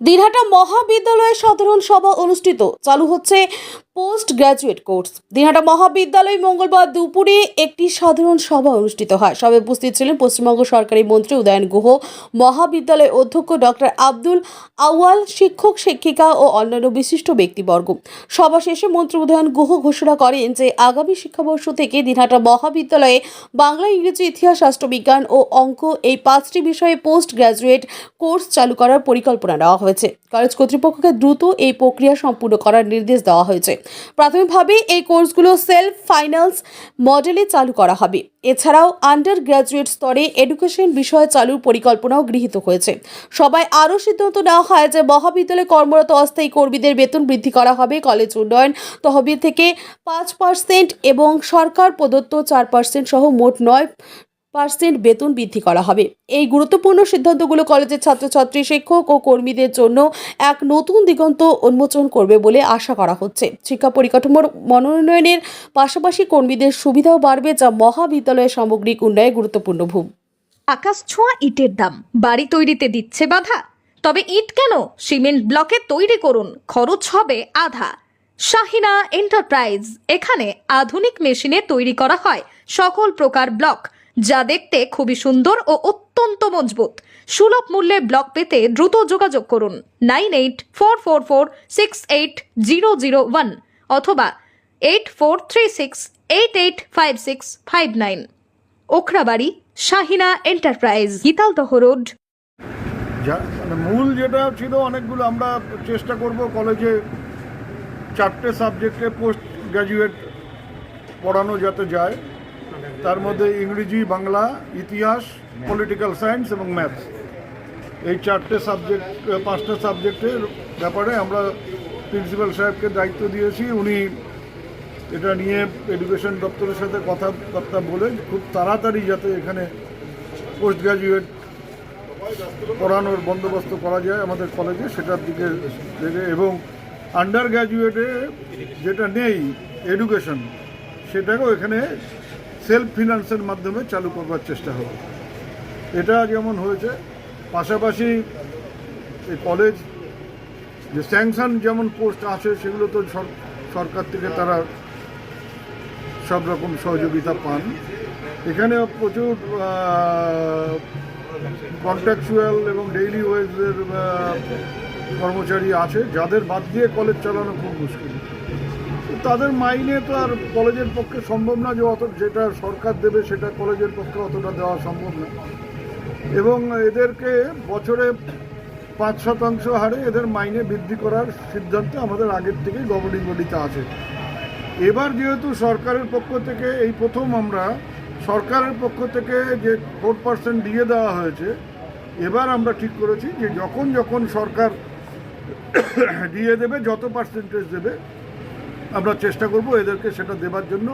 দিনহাটা মহাবিদ্যালয়ে সাধারণ সভা অনুষ্ঠিত। চালু হচ্ছে পোস্ট গ্র্যাজুয়েট কোর্স দিনহাটা মহাবিদ্যালয়ে মঙ্গলবার দুপুরে একটি সাধারণ সভা অনুষ্ঠিত হয়। সবে উপস্থিত ছিলেন পশ্চিমবঙ্গ সরকারি মন্ত্রী উদয়ন গুহ, মহাবিদ্যালয়ের অধ্যক্ষ ডক্টর আব্দুল আওয়াল শিক্ষক, শিক্ষিকা ও অন্যান্য বিশিষ্ট ব্যক্তিবর্গ। সভা শেষে মন্ত্রী উদয়ন গুহ ঘোষণা করেন যে, আগামী শিক্ষাবর্ষ থেকে দিনহাটা মহাবিদ্যালয়ে বাংলা, ইংরেজি, ইতিহাস, রাষ্ট্রবিজ্ঞান ও অঙ্ক এই পাঁচটি বিষয়ে পোস্ট গ্র্যাজুয়েট কোর্স চালু করার পরিকল্পনা নেওয়া হয়েছে। কলেজ কর্তৃপক্ষকে দ্রুত এই প্রক্রিয়া সম্পূর্ণ করার নির্দেশ দেওয়া হয়েছে। প্রাথমিকভাবে এই কোর্সগুলো সেলফ ফাইন্যান্স মডেলে চালু করা হবে। এছাড়াও আন্ডার গ্র্যাজুয়েট স্তরে এডুকেশন বিষয় চালুর পরিকল্পনাও গৃহীত হয়েছে। সবাই আরও সিদ্ধান্ত নেওয়া হয় যে মহাবিদ্যালয়ে কর্মরত অস্থায়ী কর্মীদের বেতন বৃদ্ধি করা হবে, কলেজ উন্নয়ন তহবিল থেকে পাঁচ পার্সেন্ট এবং সরকার প্রদত্ত চার পার্সেন্ট সহ মোট নয় পার্সেন্ট বেতন বৃদ্ধি করা হবে। এই গুরুত্বপূর্ণ সিদ্ধান্তগুলো কলেজের ছাত্রছাত্রী, শিক্ষক ও কর্মীদের জন্য এক নতুন দিগন্ত উন্মোচন করবে বলে আশা করা হচ্ছে। শিক্ষা পরিকাঠামোর মনোনয়নের পাশাপাশি কর্মীদের সুবিধাও বাড়বে যা মহাবিদ্যালয়ের সামগ্রিক উন্নয়নে গুরুত্বপূর্ণ ভূম। আকাশ ছোঁয়া ইটের দাম। বাড়ি তৈরিতে দিচ্ছে বাধা। তবে ইট কেন? সিমেন্ট ব্লকে তৈরি করুন, খরচ হবে আধা। শাহিনা এন্টারপ্রাইজ, এখানে আধুনিক মেশিনে তৈরি করা হয় সকল প্রকার ব্লক। যা দেখতে খুবই সুন্দর ও অত্যন্ত মজবুত। সুলভ মূল্যে ব্লক পেতে দ্রুত যোগাযোগ করুন nine eight four four four six eight zero zero one অথবা eight four three six eight eight five six five nine. Okhrabari, Shahina enterprise, Gitaldaha road. মানে মূল যেটা ছিল, অনেকগুলো আমরা চেষ্টা করব কলেজে চারটে সাবজেক্টে পোস্ট গ্র্যাজুয়েট পড়ানো যাতে যায়। তার মধ্যে ইংরেজি বাংলা ইতিহাস পলিটিক্যাল সায়েন্স এবং ম্যাথস এই চারটে সাবজেক্ট পাঁচটা সাবজেক্টের ব্যাপারে আমরা প্রিন্সিপাল সাহেবকে দায়িত্ব দিয়েছি। উনি এটা নিয়ে এডুকেশন দপ্তরের সাথে কথাবার্তা বলে খুব তাড়াতাড়ি যাতে এখানে পোস্ট গ্র্যাজুয়েট পড়ানোর বন্দোবস্ত করা যায় আমাদের কলেজে সেটার দিকে দেখে এবং আন্ডার গ্র্যাজুয়েটে যেটা নেই এডুকেশন সেটাকেও এখানে সেলফ ফিনান্সের মাধ্যমে চালু করবার চেষ্টা হবে। এটা যেমন হয়েছে, পাশাপাশি এই কলেজ, যে স্যাংশন যেমন পোস্ট আছে, সেগুলো তো সর- সরকার থেকে তারা সব রকম সহযোগিতা পান। এখানে প্রচুর কন্ট্রাকচুয়াল এবং ডেইলি ওয়েজের কর্মচারী আছে, যাদের বাদ দিয়ে কলেজ চালানো খুব মুশকিল। তাদের মাইনে তো আর কলেজের পক্ষে সম্ভব না যে অত যেটা সরকার দেবে সেটা কলেজের পক্ষে অতটা দেওয়া সম্ভব না। এবং এদেরকে বছরে পাঁচ শতাংশ হারে এদের মাইনে বৃদ্ধি করার সিদ্ধান্ত আমাদের আগের থেকেই গভর্নিং বডিতে আছে। এবার যেহেতু সরকারের পক্ষ থেকে এই প্রথম আমরা সরকারের পক্ষ থেকে যে ফোর পার্সেন্ট দিয়ে দেওয়া হয়েছে, এবার আমরা ঠিক করেছি যে যখন যখন সরকার দিয়ে দেবে, যত পার্সেন্টেজ দেবে আমরা চেষ্টা করব এদেরকে সেটা দেবার জন্য।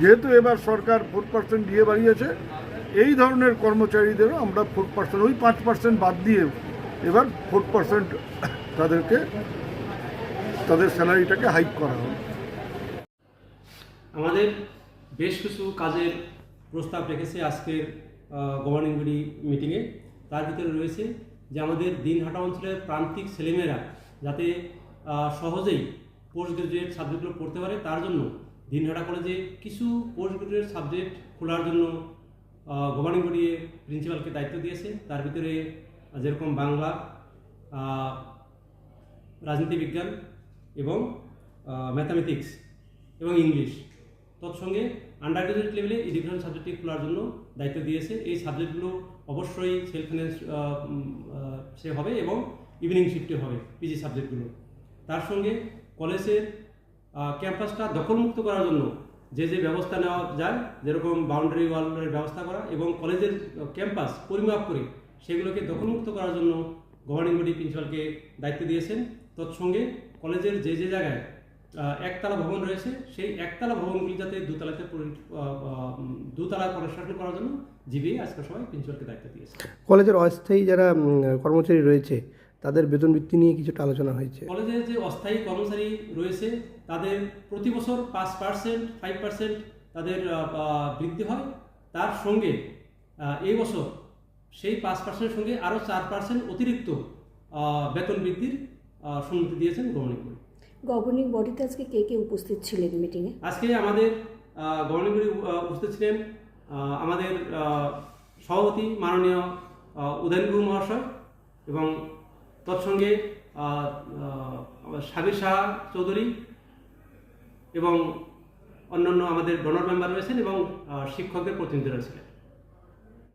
যেহেতু এবার সরকার ফোর পার্সেন্ট দিয়ে বাড়িয়েছে, এই ধরনের কর্মচারীদেরও আমরা ফোর পার্সেন্ট ওই পাঁচ পার্সেন্ট বাদ দিয়ে এবার ফোর পার্সেন্ট তাদেরকে, তাদের স্যালারিটাকে হাইক করা হবে আমাদের বেশ কিছু কাজের প্রস্তাব রেখেছে আজকের গভর্নিং বডি মিটিংয়ে তার ভিতরে রয়েছে যে আমাদের দিনহাটা অঞ্চলের প্রান্তিক ছেলেমেয়েরা যাতে সহজেই পোস্ট গ্রাজুয়েট সাবজেক্টগুলো পড়তে পারে, তার জন্য দিনহাটা কলেজে কিছু পোস্ট গ্রাজুয়েট সাবজেক্ট খোলার জন্য গভর্নিং বডি প্রিন্সিপালকে দায়িত্ব দিয়েছে। তার ভিতরে যেরকম বাংলা রাজনীতি বিজ্ঞান এবং ম্যাথামেটিক্স এবং ইংলিশ তৎসঙ্গে আন্ডার গ্রাজুয়েট লেভেলে এডুকেশন সাবজেক্টটি খোলার জন্য দায়িত্ব দিয়েছে। এই সাবজেক্টগুলো অবশ্যই সেলফ ফিনান্স সে হবে এবং ইভিনিং শিফটে হবে পিজি সাবজেক্টগুলো তার সঙ্গে কলেজের ক্যাম্পাসটা দখলমুক্ত করার জন্য যে যে ব্যবস্থা নেওয়া যায়, যেরকম বাউন্ডারি ওয়ালের ব্যবস্থা করা এবং কলেজের ক্যাম্পাস পরিমাপ করে সেগুলোকে দখলমুক্ত করার জন্য গভর্নিং বডি প্রিন্সিপালকে দায়িত্ব দিয়েছেন। তৎসঙ্গে কলেজের যে যে জায়গায় একতলা ভবন রয়েছে, সেই একতলা ভবনগুলি যাতে দুতলাতে দুতলা কনস্ট্রাকশন করার জন্য জিবিএ আজকে সময় প্রিন্সিপালকে দায়িত্ব দিয়েছে। কলেজের অস্থায়ী যারা কর্মচারী রয়েছে তাদের বেতন বৃত্তি নিয়ে কিছুটা আলোচনা হয়েছে। কলেজের যে অস্থায়ী কর্মচারী রয়েছে তাদের প্রতি বছর পাঁচ পার্সেন্ট ফাইভ পার্সেন্ট তাদের বৃদ্ধি হয়। তার সঙ্গে এই বছর সেই পাঁচ পার্সেন্টের সঙ্গে আরও চার পার্সেন্ট অতিরিক্ত বেতন বৃদ্ধির সম্মতি দিয়েছেন গভর্নিং বডি। গভর্নিং বডিতে আজকে কে কে উপস্থিত ছিলেন মিটিংয়ে আজকে আমাদের গভর্নিং বডি উপস্থিত ছিলেন আমাদের সভাপতি মাননীয় উদয়নগুরু মহাশয় এবং তৎসঙ্গে সাবির শাহ চৌধুরী এবং অন্যান্য আমাদের ডোনার মেম্বার রয়েছেন এবং শিক্ষকদের প্রতিনিধি রয়েছিলেন